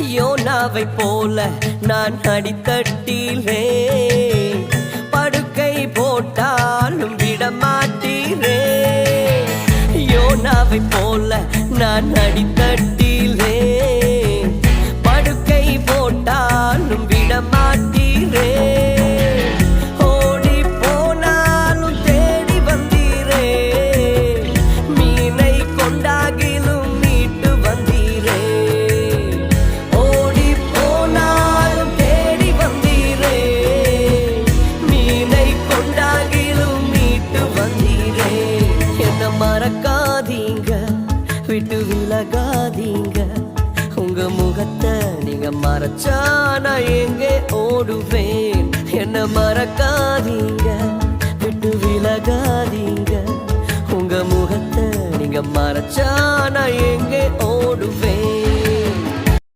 யோனாவை போல நான் அடித்தட்டிலே. படுக்கை போட்டாலும் விடமாட்டீரே. யோனாவை போல நான் அடித்தட்டி கொண்டாகிலும் மீட்டு வந்தீரே. என்ன மறக்காதீங்க விட்டு விலகாதீங்க. உங்க முகத்தை நீங்க மறைச்சா நான் எங்கே ஓடுவேன்? என்ன மறக்காதீங்க விட்டு விலகாதீங்க. உங்க முகத்தை நீங்க மறைச்சா நான்